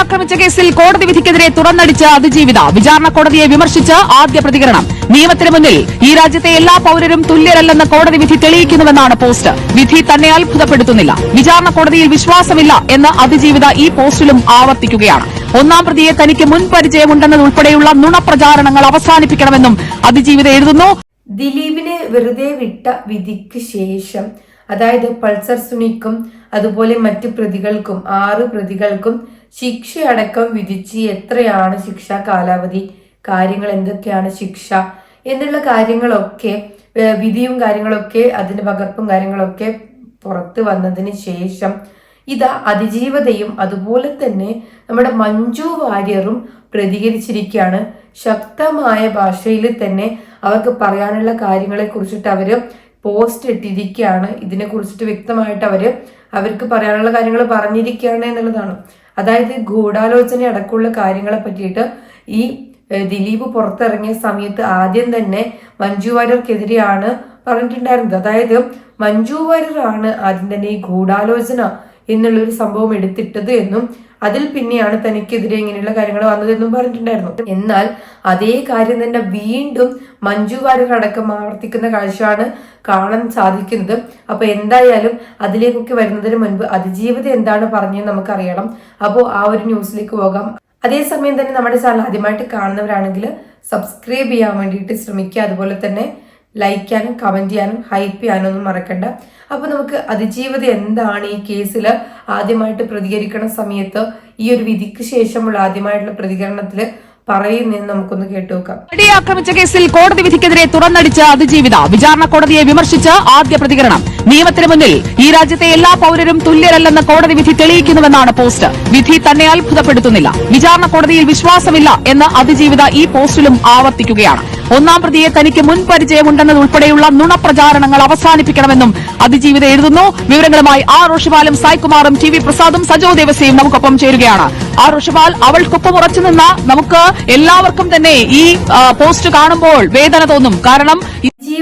ആക്രമിച്ച കേസിൽ കോടതി വിധിക്കെതിരെ തുറന്നടിച്ച അതിജീവിത. വിചാരണ കോടതിയെ വിമർശിച്ച് ആദ്യ പ്രതികരണം. നിയമത്തിന് മുന്നിൽ ഈ രാജ്യത്തെ എല്ലാ പൌരരും തുല്യരല്ലെന്ന് കോടതി വിധി തെളിയിക്കുന്നുവെന്നാണ് പോസ്റ്റ്. വിധി തന്നെ അത്ഭുതപ്പെടുത്തുന്നില്ല. വിചാരണ കോടതിയിൽ വിശ്വാസമില്ല എന്ന് അതിജീവിത ഈ പോസ്റ്റിലും ആവർത്തിക്കുകയാണ്. ഒന്നാം പ്രതിയെ തനിക്ക് മുൻ പരിചയമുണ്ടെന്നതുൾപ്പെടെയുള്ള നുണപ്രചാരണങ്ങൾ അവസാനിപ്പിക്കണമെന്നും അതിജീവിത എഴുതുന്നു. ദിലീപിനെ വെറുതെ വിട്ട വിധിക്ക് ശേഷം അതായത് പൾസർ സുനിക്കും അതുപോലെ മറ്റ് പ്രതികൾക്കും ആറ് പ്രതികൾക്കും ശിക്ഷയടക്കം വിധിച്ച് എത്രയാണ് ശിക്ഷാ കാലാവധി? കാര്യങ്ങൾ എന്തൊക്കെയാണ് ശിക്ഷ? എന്നുള്ള കാര്യങ്ങളൊക്കെ വിധിയും കാര്യങ്ങളൊക്കെ അതിന്റെ പകർപ്പും കാര്യങ്ങളൊക്കെ പുറത്ത് വന്നതിന് ശേഷം ഇതാ അതിജീവതയും അതുപോലെ തന്നെ നമ്മുടെ മഞ്ജു വാര്യറും പ്രതികരിച്ചിരിക്കുകയാണ്. ശക്തമായ ഭാഷയിൽ തന്നെ അവർക്ക് പറയാനുള്ള കാര്യങ്ങളെ കുറിച്ചിട്ട് അവർ പോസ്റ്റ് ഇട്ടിരിക്കുകയാണ്. ഇതിനെ കുറിച്ചിട്ട് വ്യക്തമായിട്ട് അവർ അവർക്ക് പറയാനുള്ള കാര്യങ്ങൾ പറഞ്ഞിരിക്കുകയാണ് എന്നുള്ളതാണ്. അതായത് ഗൂഢാലോചന അടക്കമുള്ള കാര്യങ്ങളെ പറ്റിയിട്ട് ഈ ദിലീപ് പുറത്തിറങ്ങിയ സമയത്ത് ആദ്യം തന്നെ മഞ്ജു വാര്യർക്കെതിരെയാണ് പറഞ്ഞിട്ടുണ്ടായിരുന്നത്. അതായത് മഞ്ജു വാര്യറാണ് ആദ്യം തന്നെ ഈ ഗൂഢാലോചന എന്നുള്ളൊരു സംഭവം എടുത്തിട്ടത് എന്നും അതിൽ പിന്നെയാണ് തനിക്കെതിരെ ഇങ്ങനെയുള്ള കാര്യങ്ങൾ വന്നതെന്നും പറഞ്ഞിട്ടുണ്ടായിരുന്നു. എന്നാൽ അതേ കാര്യം തന്നെ വീണ്ടും മഞ്ജു വാര്യർ അടക്കം ആവർത്തിക്കുന്ന കാഴ്ചയാണ് കാണാൻ സാധിക്കുന്നത്. അപ്പൊ എന്തായാലും അതിലേക്കൊക്കെ വരുന്നതിന് മുൻപ് അതിജീവിതം എന്താണ് പറഞ്ഞത് നമുക്കറിയണം. അപ്പോൾ ആ ഒരു ന്യൂസിലേക്ക് പോകാം. അതേസമയം തന്നെ നമ്മുടെ ചാനൽ ആദ്യമായിട്ട് കാണുന്നവരാണെങ്കിൽ സബ്സ്ക്രൈബ് ചെയ്യാൻ വേണ്ടിയിട്ട് ശ്രമിക്കുക. അതുപോലെ തന്നെ ലൈക്ക് ചെയ്യാനും കമന്റ് ചെയ്യാനും ഹൈപ്പ് ചെയ്യാനും ഒന്നും മറക്കണ്ട. അപ്പോൾ നമുക്ക് അതിജീവിത എന്താണ് ഈ കേസിൽ ആദ്യമായിട്ട് പ്രതികരിക്കണ സമയത്ത് ഈ ഒരു വിധിക്ക് ശേഷമുള്ള ആദ്യമായിട്ടുള്ള പ്രതികരണത്തിൽ നമുക്കൊന്ന് കേട്ടു നോക്കാം. നടിയെ ആക്രമിച്ച കേസിൽ കോടതി വിധിക്കെതിരെ തുറന്നടിച്ച അതിജീവിത. വിചാരണ കോടതിയെ വിമർശിച്ച് ആദ്യ പ്രതികരണം. നിയമത്തിന് മുന്നിൽ ഈ രാജ്യത്തെ എല്ലാ പൌരരും തുല്യരല്ലെന്ന കോടതി വിധി തെളിയിക്കുന്നുവെന്നാണ് പോസ്റ്റ് വിധി തന്നെ അത്ഭുതപ്പെടുത്തുന്നില്ല. വിചാരണ കോടതിയിൽ വിശ്വാസമില്ല എന്ന് അതിജീവിത ഈ പോസ്റ്റിലും ആവർത്തിക്കുകയാണ്. ഒന്നാം പ്രതിയെ തനിക്ക് മുൻ പരിചയമുണ്ടെന്നതുൾപ്പെടെയുള്ള നുണപ്രചാരണങ്ങൾ അവസാനിപ്പിക്കണമെന്നും അതിജീവിത എഴുതുന്നു. വിവരങ്ങളുമായി ആർ ഋഷിപാലും സായ്കുമാറും ടി വി പ്രസാദും സജോ ദേവസ്യയും നമുക്കൊപ്പം ചേരുകയാണ്. ആർ ഋഷിപാൽ അവൾക്കൊപ്പം ഉറച്ചു നിന്ന നമുക്ക് എല്ലാവർക്കും തന്നെ ഈ പോസ്റ്റ് കാണുമ്പോൾ വേദന തോന്നും. കാരണം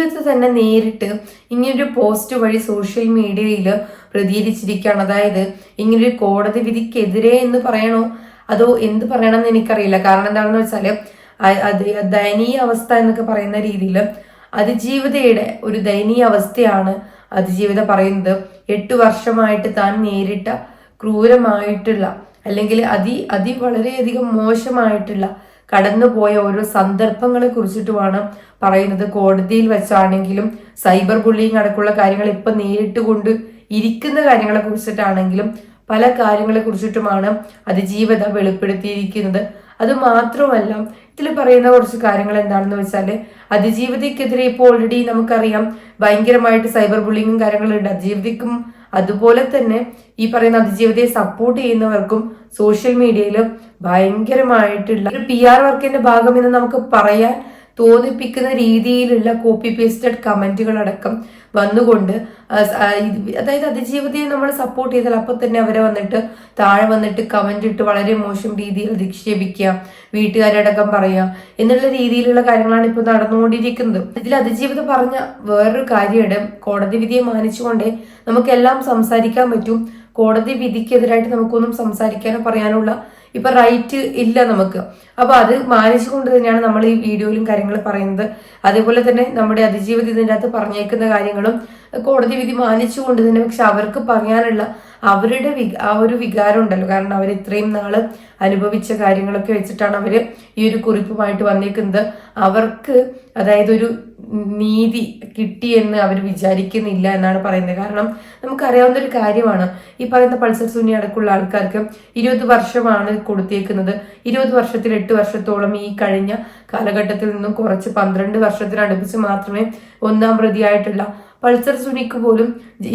ജീവിതത്തിൽ തന്നെ നേരിട്ട് ഇങ്ങനൊരു പോസ്റ്റ് വഴി സോഷ്യൽ മീഡിയയിൽ പ്രതികരിച്ചിരിക്കുകയാണ്. അതായത് ഇങ്ങനൊരു കോടതി വിധിക്കെതിരെ എന്ന് പറയണോ? അതോ എന്ത് പറയണമെന്ന് എനിക്കറിയില്ല. കാരണം എന്താണെന്ന് വെച്ചാൽ അത് ദയനീയ അവസ്ഥ എന്നൊക്കെ പറയുന്ന രീതിയിൽ അതിജീവിതയുടെ ഒരു ദയനീയ അവസ്ഥയാണ് അതിജീവിത പറയുന്നത്. എട്ട് വർഷമായിട്ട് താൻ നേരിട്ട ക്രൂരമായിട്ടുള്ള അല്ലെങ്കിൽ അതി അതി വളരെയധികം മോശമായിട്ടുള്ള കടന്നുപോയ ഓരോ സന്ദർഭങ്ങളെ കുറിച്ചിട്ടുമാണ് പറയുന്നത്. കോടതിയിൽ വെച്ചാണെങ്കിലും സൈബർ ബുള്ളിങ് അടക്കമുള്ള കാര്യങ്ങൾ ഇപ്പൊ നേരിട്ട് കൊണ്ട് ഇരിക്കുന്ന കാര്യങ്ങളെ കുറിച്ചിട്ടാണെങ്കിലും പല കാര്യങ്ങളെ കുറിച്ചിട്ടുമാണ് അതിജീവത വെളിപ്പെടുത്തിയിരിക്കുന്നത്. അത് മാത്രമല്ല ഇതിൽ പറയുന്ന കുറച്ച് കാര്യങ്ങൾ എന്താണെന്ന് വെച്ചാൽ അതിജീവിതക്കെതിരെ ഇപ്പോൾ ഓൾറെഡി നമുക്കറിയാം ഭയങ്കരമായിട്ട് സൈബർ ബുള്ളിങ്ങും കാര്യങ്ങളുണ്ട്. അതിജീവിതക്കും അതുപോലെ തന്നെ ഈ പറയുന്ന അതിജീവിതയെ സപ്പോർട്ട് ചെയ്യുന്നവർക്കും സോഷ്യൽ മീഡിയയിൽ ഭയങ്കരമായിട്ടുള്ള ഒരു പി ആർ വർക്കിന്റെ ഭാഗം എന്ന് നമുക്ക് പറയാൻ തോന്നിപ്പിക്കുന്ന രീതിയിലുള്ള കോപ്പി പേസ്റ്റഡ് കമന്റുകൾ അടക്കം വന്നുകൊണ്ട് അതായത് അതിജീവിതയെ നമ്മൾ സപ്പോർട്ട് ചെയ്താൽ അപ്പൊ തന്നെ അവരെ വന്നിട്ട് താഴെ വന്നിട്ട് കമന്റ് ഇട്ട് വളരെ മോശം രീതിയിൽ അധിക്ഷേപിക്കുക വീട്ടുകാരടക്കം പറയുക എന്നുള്ള രീതിയിലുള്ള കാര്യങ്ങളാണ് ഇപ്പൊ നടന്നുകൊണ്ടിരിക്കുന്നത്. ഇതിൽ അതിജീവിത പറഞ്ഞ വേറൊരു കാര്യമുണ്ട് കോടതി വിധിയെ മാനിച്ചുകൊണ്ടേ നമുക്കെല്ലാം സംസാരിക്കാൻ പറ്റും. കോടതി വിധിക്കെതിരായിട്ട് നമുക്കൊന്നും സംസാരിക്കാനോ പറയാനുള്ള ഇപ്പൊ റൈറ്റ് ഇല്ല നമുക്ക്. അപ്പൊ അത് മാനിച്ചുകൊണ്ട് തന്നെയാണ് നമ്മൾ ഈ വീഡിയോയിലും കാര്യങ്ങൾ പറയുന്നത്. അതേപോലെ തന്നെ നമ്മുടെ അതിജീവിത ഇതിന്റെ അകത്ത് പറഞ്ഞേക്കുന്ന കാര്യങ്ങളും കോടതി വിധി മാനിച്ചുകൊണ്ട് തന്നെ പക്ഷെ അവർക്ക് പറയാനുള്ള അവരുടെ ആ ഒരു വികാരം ഉണ്ടല്ലോ. കാരണം അവർ ഇത്രയും നാൾ അനുഭവിച്ച കാര്യങ്ങളൊക്കെ വെച്ചിട്ടാണ് അവർ ഈ ഒരു കുറിപ്പുമായിട്ട് വന്നേക്കുന്നത്. അവർക്ക് അതായത് ഒരു നീതി കിട്ടിയെന്ന് അവർ വിചാരിക്കുന്നില്ല എന്നാണ് പറയുന്നത്. കാരണം നമുക്കറിയാവുന്ന ഒരു കാര്യമാണ്. ഈ പറയുന്ന പൾസർ സുനി അടക്കമുള്ള ആൾക്കാർക്ക് ഇരുപത് വർഷമാണ് കൊടുത്തേക്കുന്നത്. ഇരുപത് വർഷത്തിൽ എട്ട് വർഷത്തോളം ഈ കഴിഞ്ഞ കാലഘട്ടത്തിൽ നിന്നും കുറച്ച് പന്ത്രണ്ട് വർഷത്തിനടുപ്പിച്ച് മാത്രമേ ഒന്നാം പ്രതിയായിട്ടുള്ള പൾസർ സുനിക്ക് പോലും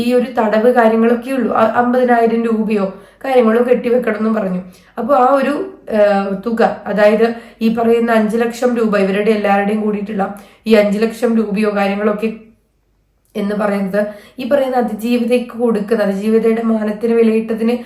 ഈ ഒരു തടവ് കാര്യങ്ങളൊക്കെ ഉള്ളൂ. അമ്പതിനായിരം രൂപയോ കാര്യങ്ങളോ കെട്ടിവെക്കണം എന്നും പറഞ്ഞു. അപ്പോൾ ആ ഒരു തുക അതായത് ഈ പറയുന്ന അഞ്ചു ലക്ഷം രൂപ ഇവരുടെ എല്ലാവരുടെയും കൂടിയിട്ടുള്ള ഈ അഞ്ചു ലക്ഷം രൂപയോ കാര്യങ്ങളൊക്കെ എന്ന് പറയുന്നത് ഈ പറയുന്ന അതിജീവിതയ്ക്ക് കൊടുക്കുന്ന അതിജീവിതയുടെ മാനത്തിന് വിലയിട്ടതിന്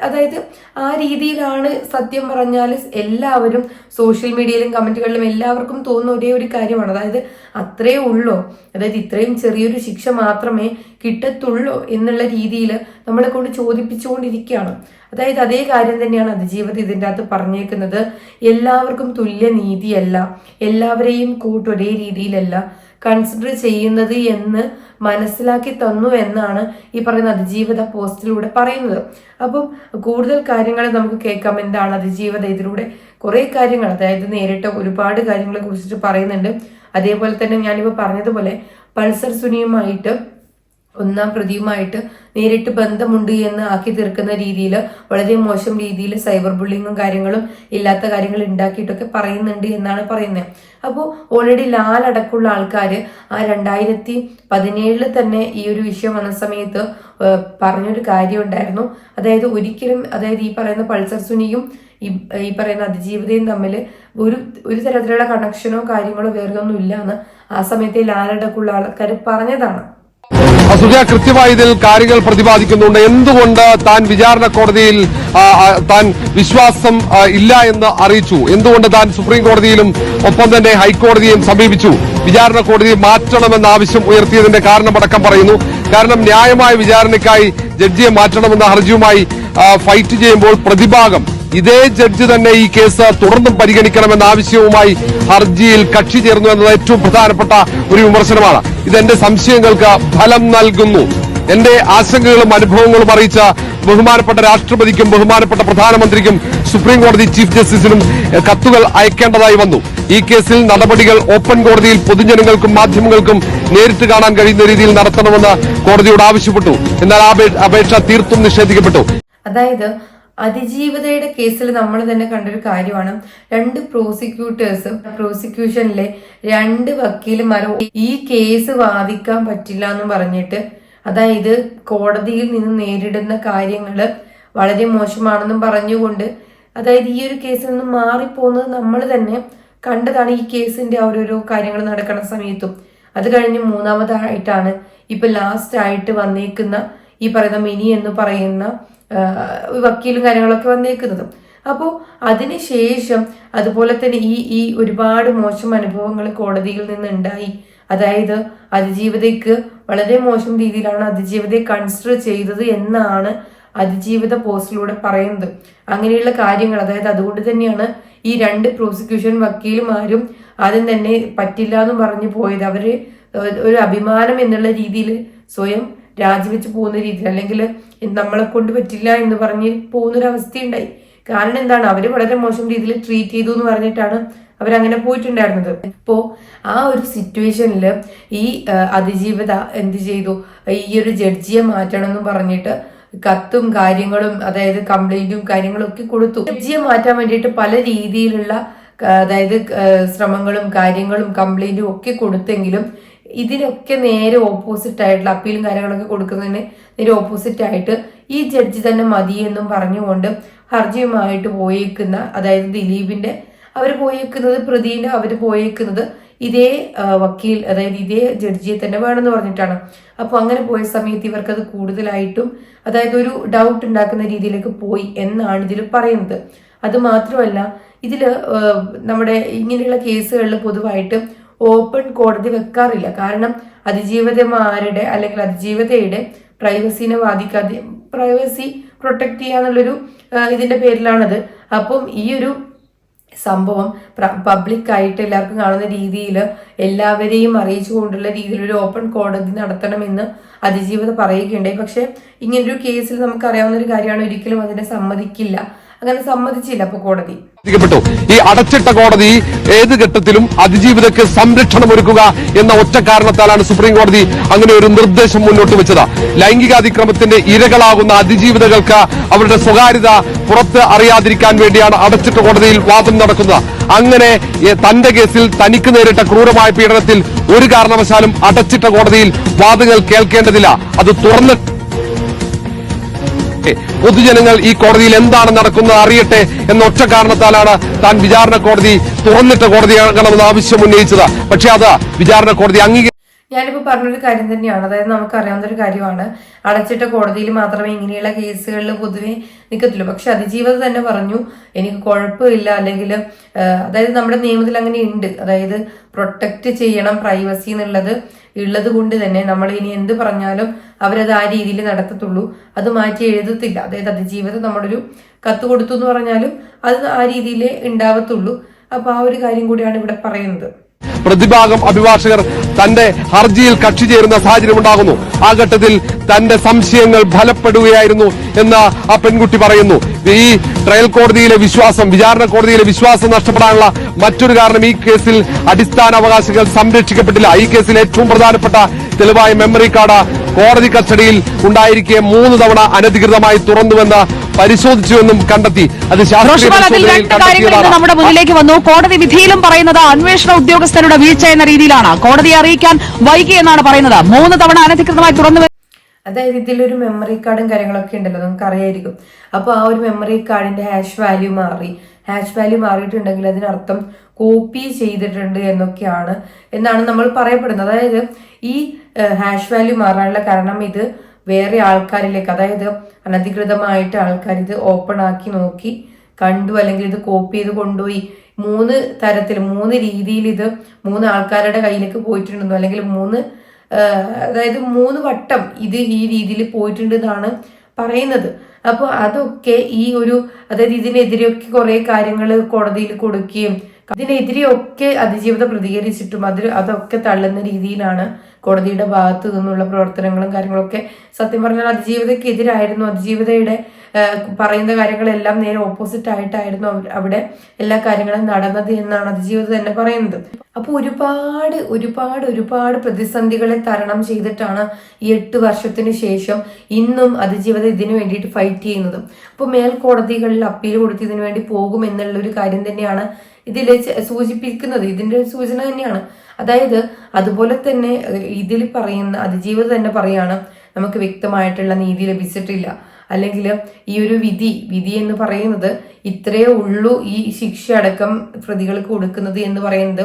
അതായത് ആ രീതിയിലാണ് സത്യം പറഞ്ഞാൽ എല്ലാവരും സോഷ്യൽ മീഡിയയിലും കമന്റുകളിലും എല്ലാവർക്കും തോന്നുന്ന ഒരേ ഒരു കാര്യമാണ്. അതായത് അത്രേ ഉള്ളൂ? അതായത് ഇത്രയും ചെറിയൊരു ശിക്ഷ മാത്രമേ കിട്ടത്തുള്ളൂ എന്നുള്ള രീതിയിൽ നമ്മളെ കൊണ്ട് ചോദിപ്പിച്ചുകൊണ്ടിരിക്കുകയാണ്. അതായത് അതേ കാര്യം തന്നെയാണ് അതിജീവിതം ഇതിന്റെ അകത്ത് പറഞ്ഞേക്കുന്നത്. എല്ലാവർക്കും തുല്യ നീതിയല്ല. എല്ലാവരെയും കൂട്ടൊരേ രീതിയിലല്ല. കൺസിഡർ ചെയ്യുന്നത് എന്ന് മനസ്സിലാക്കി തന്നു എന്നാണ് ഈ പറയുന്ന അതിജീവിത പോസ്റ്റിലൂടെ പറയുന്നത്. അപ്പം കൂടുതൽ കാര്യങ്ങൾ നമുക്ക് കേൾക്കാം. എന്താണ് അതിജീവിത? ഇതിലൂടെ കുറെ കാര്യങ്ങൾ അതായത് നേരിട്ട് ഒരുപാട് കാര്യങ്ങളെ കുറിച്ചിട്ട് പറയുന്നുണ്ട്. അതേപോലെ തന്നെ ഞാനിപ്പോൾ പറഞ്ഞതുപോലെ പൾസർ സുനിയുമായിട്ട് ഒന്നാം പ്രതിയുമായിട്ട് നേരിട്ട് ബന്ധമുണ്ട് എന്ന് ആക്കി തീർക്കുന്ന രീതിയിൽ വളരെ മോശം രീതിയിൽ സൈബർ ബുള്ളിങ്ങും കാര്യങ്ങളും ഇല്ലാത്ത കാര്യങ്ങൾ ഉണ്ടാക്കിയിട്ടൊക്കെ പറയുന്നുണ്ട് എന്നാണ് പറയുന്നത്. അപ്പോൾ ഓൾറെഡി ലാലടക്കമുള്ള ആൾക്കാർ ആ രണ്ടായിരത്തി പതിനേഴിൽ തന്നെ ഈ ഒരു വിഷയം വന്ന സമയത്ത് പറഞ്ഞൊരു കാര്യം ഉണ്ടായിരുന്നു. അതായത് ഒരിക്കലും അതായത് ഈ പറയുന്ന പൾസർ സുനിയും ഈ ഈ പറയുന്ന അതിജീവിതയും തമ്മിൽ ഒരു ഒരു തരത്തിലുള്ള കണക്ഷനോ കാര്യങ്ങളോ വേറെ ഒന്നും ഇല്ല എന്ന് ആ സമയത്തെ ലാലടക്കമുള്ള ആൾക്കാർ പറഞ്ഞതാണ്. അസുജ കൃത്യമായി ഇതിൽ കാര്യങ്ങൾ പ്രതിപാദിക്കുന്നുണ്ട്. എന്തുകൊണ്ട് താൻ വിചാരണ കോടതിയിൽ താൻ വിശ്വാസം ഇല്ല എന്ന് അറിയിച്ചു? എന്തുകൊണ്ട് താൻ സുപ്രീം കോടതിയിലും ഒപ്പം തന്നെ ഹൈക്കോടതിയും സമീപിച്ചു? വിചാരണ കോടതി മാറ്റണമെന്ന ആവശ്യം ഉയർത്തിയതിന്റെ കാരണമടക്കം പറയുന്നു. കാരണം ന്യായമായ വിചാരണയ്ക്കായി ജഡ്ജിയെ മാറ്റണമെന്ന ഹർജിയുമായി ഫൈറ്റ് ചെയ്യുമ്പോൾ പ്രതിഭാഗം ഇതേ ജഡ്ജ് തന്നെ ഈ കേസ് തുടർന്നും പരിഗണിക്കണമെന്ന ആവശ്യവുമായി ഹർജിയിൽ കക്ഷി ചേർന്നു എന്നത് ഏറ്റവും പ്രധാനപ്പെട്ട ഒരു വിമർശനമാണ്. ഇതെന്റെ സംശയങ്ങൾക്ക് ഫലം നൽകുന്നു. എന്റെ ആശങ്കകളും അനുഭവങ്ങളും അറിയിച്ച ബഹുമാനപ്പെട്ട രാഷ്ട്രപതിക്കും ബഹുമാനപ്പെട്ട പ്രധാനമന്ത്രിക്കും സുപ്രീം കോടതി ചീഫ് ജസ്റ്റിസിനും കത്തുകൾ അയക്കേണ്ടതായി വന്നു. ഈ കേസിൽ നടപടികൾ ഓപ്പൺ കോടതിയിൽ പൊതുജനങ്ങൾക്കും മാധ്യമങ്ങൾക്കും നേരിട്ട് കാണാൻ കഴിയുന്ന രീതിയിൽ നടത്തണമെന്ന് കോടതിയോട് ആവശ്യപ്പെട്ടു. എന്നാൽ അപേക്ഷ തീർത്തും നിഷേധിക്കപ്പെട്ടു. അതായത് അതിജീവിതയുടെ കേസിൽ നമ്മൾ തന്നെ കണ്ടൊരു കാര്യമാണ്. രണ്ട് പ്രോസിക്യൂട്ടേഴ്സും പ്രോസിക്യൂഷനിലെ രണ്ട് വക്കീലുമാരും ഈ കേസ് വാദിക്കാൻ പറ്റില്ല എന്ന് പറഞ്ഞിട്ട് അതായത് കോടതിയിൽ നിന്ന് നേരിടുന്ന കാര്യങ്ങൾ വളരെ മോശമാണെന്നും പറഞ്ഞുകൊണ്ട് അതായത് ഈ ഒരു കേസിൽ നിന്ന് മാറിപ്പോകുന്നത് നമ്മൾ തന്നെ കണ്ടതാണ് ഈ കേസിന്റെ ഓരോരോ കാര്യങ്ങൾ നടക്കുന്ന സമയത്തും. അത് കഴിഞ്ഞ് മൂന്നാമതായിട്ടാണ് ഇപ്പൊ ലാസ്റ്റ് ആയിട്ട് വന്നേക്കുന്ന ഈ പറയുന്ന മിനി എന്ന് പറയുന്ന വക്കീലും കാര്യങ്ങളൊക്കെ വന്നേക്കുന്നത്. അപ്പോൾ അതിനുശേഷം അതുപോലെ തന്നെ ഈ ഈ ഒരുപാട് മോശം അനുഭവങ്ങൾ കോടതിയിൽ നിന്ന് ഉണ്ടായി അതായത് അതിജീവിതയ്ക്ക് വളരെ മോശം രീതിയിലാണ് അതിജീവിതയെ കൺസിഡർ ചെയ്തത് എന്നാണ് അതിജീവിത പോസ്റ്റിലൂടെ പറയുന്നത്. അങ്ങനെയുള്ള കാര്യങ്ങൾ അതായത് അതുകൊണ്ട് തന്നെയാണ് ഈ രണ്ട് പ്രോസിക്യൂഷൻ വക്കീലുമാരും ആദ്യം തന്നെ പറ്റില്ല എന്ന് പറഞ്ഞു പോയത്. അവർ ഒരു അഭിമാനം എന്നുള്ള രീതിയിൽ സ്വയം രാജിവെച്ച് പോകുന്ന രീതിയിൽ അല്ലെങ്കിൽ നമ്മളെ കൊണ്ട് പറ്റില്ല എന്ന് പറഞ്ഞ് പോകുന്നൊരവസ്ഥയുണ്ടായി. കാരണം എന്താണ്? അവർ വളരെ മോശം രീതിയിൽ ട്രീറ്റ് ചെയ്തു എന്ന് പറഞ്ഞിട്ടാണ് അവരങ്ങനെ പോയിട്ടുണ്ടായിരുന്നത്. ഇപ്പോ ആ ഒരു സിറ്റുവേഷനിൽ ഈ അതിജീവിത എന്ത് ചെയ്തു? ഈ ഒരു ജഡ്ജിയെ മാറ്റണം എന്ന് പറഞ്ഞിട്ട് കത്തും കാര്യങ്ങളും അതായത് കംപ്ലൈന്റും കാര്യങ്ങളും ഒക്കെ കൊടുത്തു. ജഡ്ജിയെ മാറ്റാൻ വേണ്ടിയിട്ട് പല രീതിയിലുള്ള അതായത് ശ്രമങ്ങളും കാര്യങ്ങളും കംപ്ലൈന്റും ഒക്കെ കൊടുത്തെങ്കിലും ഇതിനൊക്കെ നേരെ ഓപ്പോസിറ്റ് ആയിട്ടുള്ള അപ്പീലും കാര്യങ്ങളൊക്കെ കൊടുക്കുന്നതിന് നേരെ ഓപ്പോസിറ്റ് ആയിട്ട് ഈ ജഡ്ജി തന്നെ മതി എന്നും പറഞ്ഞുകൊണ്ട് ഹർജിയുമായിട്ട് പോയേക്കുന്ന അതായത് ദിലീപിന്റെ അവർ പോയേക്കുന്നത് പ്രതിന്റെ അവർ പോയേക്കുന്നത് ഇതേ വക്കീൽ അതായത് ഇതേ ജഡ്ജിയെ തന്നെ വേണമെന്ന് പറഞ്ഞിട്ടാണ്. അപ്പൊ അങ്ങനെ പോയ സമയത്ത് ഇവർക്കത് കൂടുതലായിട്ടും അതായത് ഒരു ഡൗട്ട് ഉണ്ടാക്കുന്ന രീതിയിലേക്ക് പോയി എന്നാണ് ഇതിൽ പറയുന്നത്. അത് മാത്രമല്ല ഇതിൽ നമ്മുടെ ഇങ്ങനെയുള്ള കേസുകളിൽ പൊതുവായിട്ട് ഓപ്പൺ കോടതി വെക്കാറില്ല. കാരണം അതിജീവിതമാരുടെ അല്ലെങ്കിൽ അതിജീവിതയുടെ പ്രൈവസിനെ വാദിക്കാതെ പ്രൈവസി പ്രൊട്ടക്ട് ചെയ്യാന്നുള്ളൊരു ഇതിന്റെ പേരിലാണത്. അപ്പം ഈ ഒരു സംഭവം പബ്ലിക് ആയിട്ട് എല്ലാവർക്കും കാണുന്ന രീതിയിൽ എല്ലാവരെയും അറിയിച്ചുകൊണ്ടുള്ള രീതിയിൽ ഒരു ഓപ്പൺ കോടതി നടത്തണമെന്ന് അതിജീവിത പറയുകയുണ്ടായി. പക്ഷെ ഇങ്ങനൊരു കേസിൽ നമുക്ക് അറിയാവുന്ന ഒരു കാര്യമാണ് ഒരിക്കലും അതിനെ സമ്മതിക്കില്ല. അങ്ങനെ സമ്മതിച്ചില്ല അപ്പൊ കോടതി. ഈ അടച്ചിട്ട കോടതി ഏത് ഘട്ടത്തിലും അതിജീവിതക്ക് സംരക്ഷണം ഒരുക്കുക എന്ന ഒറ്റ കാരണത്താലാണ് സുപ്രീം കോടതി അങ്ങനെ ഒരു നിർദ്ദേശം മുന്നോട്ട് വെച്ചത്. ലൈംഗികാതിക്രമത്തിന്റെ ഇരകളാകുന്ന അതിജീവിതകൾക്ക് അവരുടെ സ്വകാര്യത പുറത്ത് അറിയാതിരിക്കാൻ വേണ്ടിയാണ് അടച്ചിട്ട കോടതിയിൽ വാദം നടക്കുന്നത്. അങ്ങനെ തന്റെ കേസിൽ തനിക്ക് നേരിട്ട ക്രൂരമായ പീഡനത്തിൽ ഒരു കാരണവശാലും അടച്ചിട്ട കോടതിയിൽ വാദങ്ങൾ കേൾക്കേണ്ടതില്ല. അത് തുറന്ന് പൊതുജനങ്ങൾ ഈ കോടതിയിൽ എന്താണ് നടക്കുന്നത് അറിയട്ടെ എന്ന ഒറ്റ കാരണത്താലാണ് താൻ വിചാരണ കോടതി തുറന്നിട്ട കോടതിയാകണമെന്ന് ആവശ്യം ഉന്നയിച്ചത്. പക്ഷേ അത് വിചാരണ കോടതി അംഗീകരിച്ചു ഞാനിപ്പോൾ പറഞ്ഞൊരു കാര്യം തന്നെയാണ്. അതായത് നമുക്ക് അറിയാവുന്ന ഒരു കാര്യമാണ്. അടച്ചിട്ട കോടതിയിൽ മാത്രമേ ഇങ്ങനെയുള്ള കേസുകളിൽ പൊതുവെ നിൽക്കത്തുള്ളൂ പക്ഷെ അതിജീവത തന്നെ പറഞ്ഞു എനിക്ക് കുഴപ്പമില്ല അല്ലെങ്കിൽ അതായത് നമ്മുടെ നിയമത്തിൽ അങ്ങനെ ഉണ്ട്. അതായത് പ്രൊട്ടക്റ്റ് ചെയ്യണം പ്രൈവസി എന്നുള്ളത്. ഉള്ളത് കൊണ്ട് തന്നെ നമ്മൾ ഇനി എന്ത് പറഞ്ഞാലും അവരത് ആ രീതിയിൽ നടത്തത്തുള്ളൂ. അത് മാറ്റി എഴുതത്തില്ല. അതായത് അതിജീവിതം നമ്മളൊരു കത്ത് കൊടുത്തു എന്ന് പറഞ്ഞാലും അത് ആ രീതിയിലേ ഉണ്ടാവത്തുള്ളൂ. അപ്പൊ ആ ഒരു കാര്യം കൂടിയാണ് ഇവിടെ പറയുന്നത്. പ്രതിഭാഗം അഭിഭാഷകർ തന്റെ ഹർജിയിൽ കക്ഷി ചേരുന്ന സാഹചര്യം ഉണ്ടാകുന്നു ആ ഘട്ടത്തിൽ തന്റെ സംശയങ്ങൾ ഫലപ്പെടുകയായിരുന്നു എന്ന് ആ പെൺകുട്ടി പറയുന്നു. ഈ ട്രയൽ കോടതിയിലെ വിശ്വാസം വിചാരണ കോടതിയിലെ വിശ്വാസം നഷ്ടപ്പെടാനുള്ള മറ്റൊരു കാരണം ഈ കേസിൽ അടിസ്ഥാന അവകാശങ്ങൾ സംരക്ഷിക്കപ്പെട്ടില്ല. ഈ കേസിൽ ഏറ്റവും പ്രധാനപ്പെട്ട തെളിവായ മെമ്മറി കാർഡ് കോടതി കസ്റ്റഡിയിൽ ഉണ്ടായിരിക്കെ മൂന്ന് തവണ അനധികൃതമായി തുറന്നുവെന്ന് പരിശോധിച്ചുവെന്നും കണ്ടെത്തി. അത് നമ്മുടെ മുന്നിലേക്ക് വന്നു. കോടതി വിധിയിലും പറയുന്നത് അന്വേഷണ ഉദ്യോഗസ്ഥരുടെ വീഴ്ച എന്ന രീതിയിലാണ്. കോടതിയെ അറിയിക്കാൻ വൈകി എന്നാണ് പറയുന്നത്. മൂന്ന് തവണ അനധികൃതമായി തുറന്നു അതായത് ഇതിലൊരു മെമ്മറി കാർഡും കാര്യങ്ങളൊക്കെ ഉണ്ടല്ലോ നമുക്ക് അറിയായിരിക്കും. അപ്പോൾ ആ ഒരു മെമ്മറി കാർഡിന്റെ ഹാഷ് വാല്യൂ മാറി. ഹാഷ് വാല്യൂ മാറിയിട്ടുണ്ടെങ്കിൽ അതിനർത്ഥം കോപ്പി ചെയ്തിട്ടുണ്ട് എന്നൊക്കെയാണ് എന്നാണ് നമ്മൾ പറയപ്പെടുന്നത്. അതായത് ഈ ഹാഷ് വാല്യൂ മാറാനുള്ള കാരണം ഇത് വേറെ ആൾക്കാരിലേക്ക് അതായത് അനധികൃതമായിട്ട് ആൾക്കാർ ഇത് ഓപ്പൺ ആക്കി നോക്കി കണ്ടു അല്ലെങ്കിൽ ഇത് കോപ്പി ചെയ്ത് കൊണ്ടുപോയി മൂന്ന് തരത്തിൽ മൂന്ന് രീതിയിൽ ഇത് മൂന്ന് ആൾക്കാരുടെ കയ്യിലേക്ക് പോയിട്ടുണ്ടെന്നു അല്ലെങ്കിൽ മൂന്ന് അതായത് മൂന്ന് വട്ടം ഇത് ഈ രീതിയിൽ പോയിട്ടുണ്ട് എന്നാണ് പറയുന്നത്. അപ്പോൾ അതൊക്കെ ഈ ഒരു അതായത് ഇതിനെതിരെയൊക്കെ കുറേ കാര്യങ്ങൾ കോടതിയിൽ കൊടുക്കുകയും ഇതിനെതിരെയൊക്കെ അതിജീവിതം പ്രതികരിച്ചിട്ടും അതിൽ അതൊക്കെ തള്ളുന്ന രീതിയിലാണ് കോടതിയുടെ ഭാഗത്ത് നിന്നുള്ള പ്രവർത്തനങ്ങളും കാര്യങ്ങളൊക്കെ സത്യം പറഞ്ഞാൽ അതിജീവിതയ്ക്ക് എതിരായിരുന്നു അതിജീവിതയുടെ പറയുന്ന കാര്യങ്ങളെല്ലാം നേരെ ഓപ്പോസിറ്റ് ആയിട്ടായിരുന്നു അവിടെ എല്ലാ കാര്യങ്ങളും നടന്നത് എന്നാണ് അതിജീവിത തന്നെ പറയുന്നത്. അപ്പോൾ ഒരുപാട് ഒരുപാട് ഒരുപാട് പ്രതിസന്ധികളെ തരണം ചെയ്തിട്ടാണ് ഈ എട്ട് വർഷത്തിന് ശേഷം ഇന്നും അതിജീവിത ഇതിനു വേണ്ടിയിട്ട് ഫൈറ്റ് ചെയ്യുന്നത്. അപ്പൊ മേൽക്കോടതികളിൽ അപ്പീൽ കൊടുത്ത് ഇതിനു വേണ്ടി പോകും എന്നുള്ള ഒരു കാര്യം തന്നെയാണ് ഇതിൽ സൂചിപ്പിക്കുന്നത്. ഇതിന്റെ ഒരു സൂചന തന്നെയാണ്. അതായത് അതുപോലെ തന്നെ ഇതിൽ പറയുന്ന അതിജീവിത തന്നെ പറയാണ് നമുക്ക് വ്യക്തമായിട്ടുള്ള നീതി ലഭിച്ചിട്ടില്ല. അല്ലെങ്കിൽ ഈ ഒരു വിധി വിധി എന്ന് പറയുന്നത് ഇത്രയേ ഉള്ളൂ ഈ ശിക്ഷ അടക്കം പ്രതികൾക്ക് കൊടുക്കുന്നത് എന്ന് പറയുന്നത്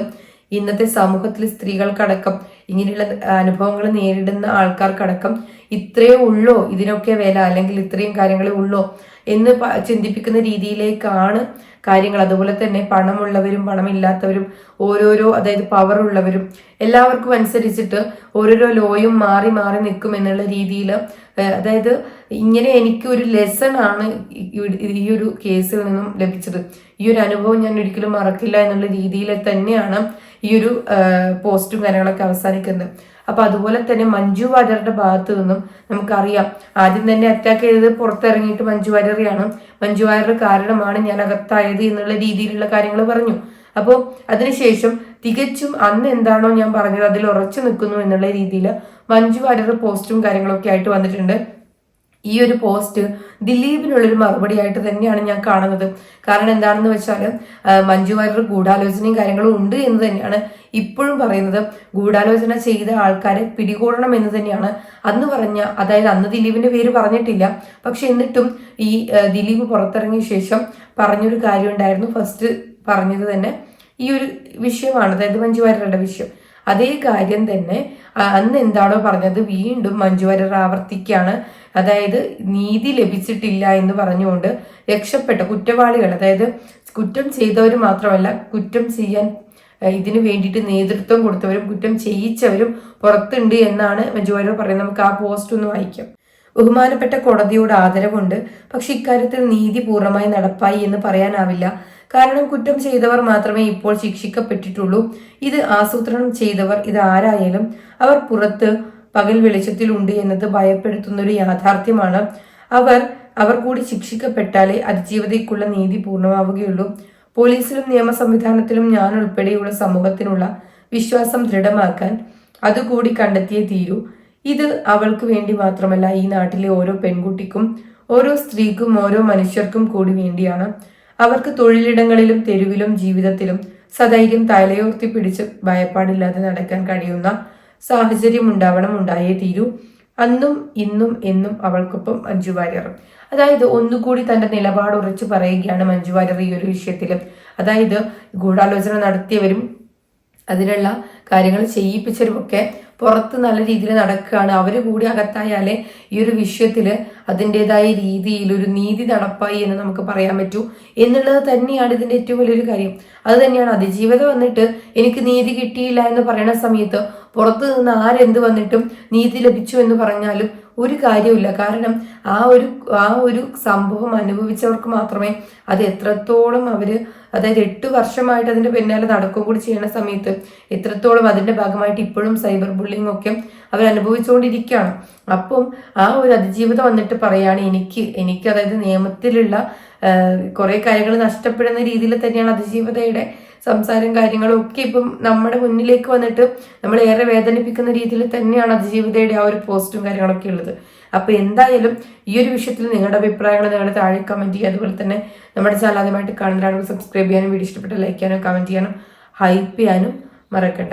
ഇന്നത്തെ സമൂഹത്തിൽ സ്ത്രീകൾക്കടക്കം ഇങ്ങനെയുള്ള അനുഭവങ്ങൾ നേരിടുന്ന ആൾക്കാർക്കടക്കം ഇത്രയേ ഉള്ളോ? ഇതിനൊക്കെ വില അല്ലെങ്കിൽ ഇത്രയും കാര്യങ്ങളെ ഉള്ളോ? എന്ന് ചിന്തിപ്പിക്കുന്ന രീതിയിലേക്കാണ് കാര്യങ്ങൾ. അതുപോലെ തന്നെ പണമുള്ളവരും പണമില്ലാത്തവരും ഓരോരോ അതായത് പവർ ഉള്ളവരും എല്ലാവർക്കും അനുസരിച്ചിട്ട് ഓരോരോ ലോയും മാറി മാറി നിൽക്കും എന്നുള്ള രീതിയിൽ അതായത് ഇങ്ങനെ എനിക്ക് ഒരു ലെസൺ ആണ് ഈ- ഒരു കേസിൽ നിന്നും ലഭിച്ചത്. ഈ ഒരു അനുഭവം ഞാൻ ഒരിക്കലും മറക്കില്ല എന്നുള്ള രീതിയിൽ തന്നെയാണ് ഈ ഒരു പോസ്റ്റും കാര്യങ്ങളൊക്കെ അവസാനിക്കുന്നത്. അപ്പൊ അതുപോലെ തന്നെ മഞ്ജു വാര്യറുടെ ഭാഗത്ത് നിന്നും നമുക്കറിയാം. ആദ്യം തന്നെ അറ്റാക്ക് ചെയ്തത് പുറത്തിറങ്ങിയിട്ട് മഞ്ജു വാര്യറിയാണ് മഞ്ജു വാര്യർ കാരണമാണ് ഞാൻ അകത്തായത് എന്നുള്ള രീതിയിലുള്ള കാര്യങ്ങൾ പറഞ്ഞു. അപ്പോൾ അതിനുശേഷം തികച്ചും അന്ന് എന്താണോ ഞാൻ പറഞ്ഞത് അതിൽ ഉറച്ചു നിൽക്കുന്നു എന്നുള്ള രീതിയിൽ മഞ്ജു വാര്യർ പോസ്റ്റും കാര്യങ്ങളൊക്കെ ആയിട്ട് വന്നിട്ടുണ്ട്. ഈ ഒരു പോസ്റ്റ് ദിലീപിനുള്ളൊരു മറുപടി ആയിട്ട് തന്നെയാണ് ഞാൻ കാണുന്നത്. കാരണം എന്താണെന്ന് വെച്ചാൽ മഞ്ജു വാര്യർ ഗൂഢാലോചനയും കാര്യങ്ങളും ഉണ്ട് എന്ന് തന്നെയാണ് ഇപ്പോഴും പറയുന്നത്. ഗൂഢാലോചന ചെയ്ത ആൾക്കാരെ പിടികൂടണം എന്ന് തന്നെയാണ് അന്ന് പറഞ്ഞ അതായത് അന്ന് ദിലീപിന്റെ പേര് പറഞ്ഞിട്ടില്ല. പക്ഷെ എന്നിട്ടും ഈ ദിലീപ് പുറത്തിറങ്ങിയ ശേഷം പറഞ്ഞൊരു കാര്യം ഉണ്ടായിരുന്നു ഫസ്റ്റ് പറഞ്ഞത് തന്നെ ഈ ഒരു വിഷയമാണ്. അതായത് മഞ്ജു വാര്യരുടെ വിഷയം. അതേ കാര്യം തന്നെ അന്ന് എന്താണോ പറഞ്ഞത് വീണ്ടും മഞ്ജു വാര്യർ ആവർത്തിക്കുകയാണ് അതായത് നീതി ലഭിച്ചിട്ടില്ല എന്ന് പറഞ്ഞുകൊണ്ട് രക്ഷപ്പെട്ട കുറ്റവാളികൾ അതായത് കുറ്റം ചെയ്തവർ മാത്രമല്ല കുറ്റം ചെയ്യാൻ ഇതിനു വേണ്ടിയിട്ട് നേതൃത്വം കൊടുത്തവരും കുറ്റം ചെയ്യിച്ചവരും പുറത്തുണ്ട് എന്നാണ് മഞ്ജു വാര്യർ പറയുന്നത്. നമുക്ക് ആ പോസ്റ്റ് ഒന്ന് വായിക്കാം. ബഹുമാനപ്പെട്ട കോടതിയോട് ആദരവുണ്ട്. പക്ഷെ ഇക്കാര്യത്തിൽ നീതി പൂർണമായി നടപ്പായി എന്ന് പറയാനാവില്ല. കാരണം കുറ്റം ചെയ്തവർ മാത്രമേ ഇപ്പോൾ ശിക്ഷിക്കപ്പെട്ടിട്ടുള്ളൂ. ഇത് ആസൂത്രണം ചെയ്തവർ ഇത് ആരായാലും അവർ പുറത്ത് പകൽ വെളിച്ചത്തിലുണ്ട് എന്നത് ഭയപ്പെടുത്തുന്ന ഒരു യാഥാർത്ഥ്യമാണ്. അവർ അവർ കൂടി ശിക്ഷിക്കപ്പെട്ടാലേ അതിജീവിതയ്ക്കുള്ള നീതി പൂർണമാവുകയുള്ളൂ. പോലീസിലും നിയമ സംവിധാനത്തിലും ഞാൻ ഉൾപ്പെടെയുള്ള സമൂഹത്തിനുള്ള വിശ്വാസം ദൃഢമാക്കാൻ അതുകൂടി കണ്ടെത്തിയേ തീരൂ. ഇത് അവൾക്ക് വേണ്ടി മാത്രമല്ല ഈ നാട്ടിലെ ഓരോ പെൺകുട്ടിക്കും ഓരോ സ്ത്രീക്കും ഓരോ മനുഷ്യർക്കും കൂടി വേണ്ടിയാണ്. അവർക്ക് തൊഴിലിടങ്ങളിലും തെരുവിലും ജീവിതത്തിലും സധൈര്യം തലയോർത്തി പിടിച്ച് ഭയപ്പാടില്ലാതെ നടക്കാൻ കഴിയുന്ന സാഹചര്യം ഉണ്ടാവണം ഉണ്ടായേ തീരൂ. അന്നും ഇന്നും എന്നും അവൾക്കൊപ്പം മഞ്ജു വാര്യർ. അതായത് ഒന്നുകൂടി തന്റെ നിലപാട് ഉറച്ചു പറയുകയാണ് മഞ്ജു വാര്യർ ഈ ഒരു വിഷയത്തിൽ അതായത് ഗൂഢാലോചന നടത്തിയവരും അതിനുള്ള കാര്യങ്ങൾ ചെയ്യിപ്പിച്ചവരുമൊക്കെ പുറത്ത് നല്ല രീതിയിൽ നടക്കുകയാണ്. അവർ കൂടി അകത്തായാലേ ഈ ഒരു വിഷയത്തിൽ അതിന്റെതായ രീതിയിൽ ഒരു നീതി നടപ്പായി എന്ന് നമുക്ക് പറയാൻ പറ്റൂ. എന്നുള്ളത് തന്നെയാണ് ഇതിന്റെ ഏറ്റവും വലിയൊരു കാര്യം. അത് തന്നെയാണ് അതിജീവിത വന്നിട്ട് എനിക്ക് നീതി കിട്ടിയില്ല എന്ന് പറയുന്ന സമയത്ത് പുറത്ത് നിന്ന് ആരെന്ത് വന്നിട്ടും നീതി ലഭിച്ചു എന്ന് പറഞ്ഞാലും ഒരു കാര്യമില്ല കാരണം ആ ഒരു ആ ഒരു സംഭവം അനുഭവിച്ചവർക്ക് മാത്രമേ അത് എത്രത്തോളം അവർ അതായത് എട്ട് വർഷമായിട്ട് അതിന്റെ പിന്നാലെ നടക്കും കൂടി ചെയ്യുന്ന സമയത്ത് എത്രത്തോളം അതിന്റെ ഭാഗമായിട്ട് ഇപ്പോഴും സൈബർ ബുള്ളിങ് ഒക്കെ അവർ അനുഭവിച്ചുകൊണ്ടിരിക്കുകയാണ്. അപ്പം ആ ഒരു അതിജീവിതം വന്നിട്ട് പറയാണ് എനിക്ക് എനിക്ക് അതായത് നിയമത്തിലുള്ള കുറേ കാര്യങ്ങൾ നഷ്ടപ്പെടുന്ന രീതിയിൽ തന്നെയാണ് അതിജീവിതയുടെ സംസാരം കാര്യങ്ങളും ഒക്കെ ഇപ്പം നമ്മുടെ മുന്നിലേക്ക് വന്നിട്ട് നമ്മൾ ഏറെ വേദനിപ്പിക്കുന്ന രീതിയിൽ തന്നെയാണ് അതിജീവിതയുടെ ആ ഒരു പോസ്റ്റും കാര്യങ്ങളൊക്കെ ഉള്ളത്. അപ്പോൾ എന്തായാലും ഈ ഒരു വിഷയത്തിൽ നിങ്ങളുടെ അഭിപ്രായങ്ങൾ നിങ്ങളുടെ താഴെ കമന്റ് ചെയ്യുക. അതുപോലെ തന്നെ നമ്മുടെ ചാനൽ ആദ്യമായിട്ട് കാണുന്നവരാണെങ്കിൽ സബ്സ്ക്രൈബ് ചെയ്യാനും വീഡിയോ ഇഷ്ടപ്പെട്ട ലൈക്ക് ചെയ്യാനും കമന്റ് ചെയ്യാനും ഹൈപ്പ് ചെയ്യാനും മറക്കണ്ട.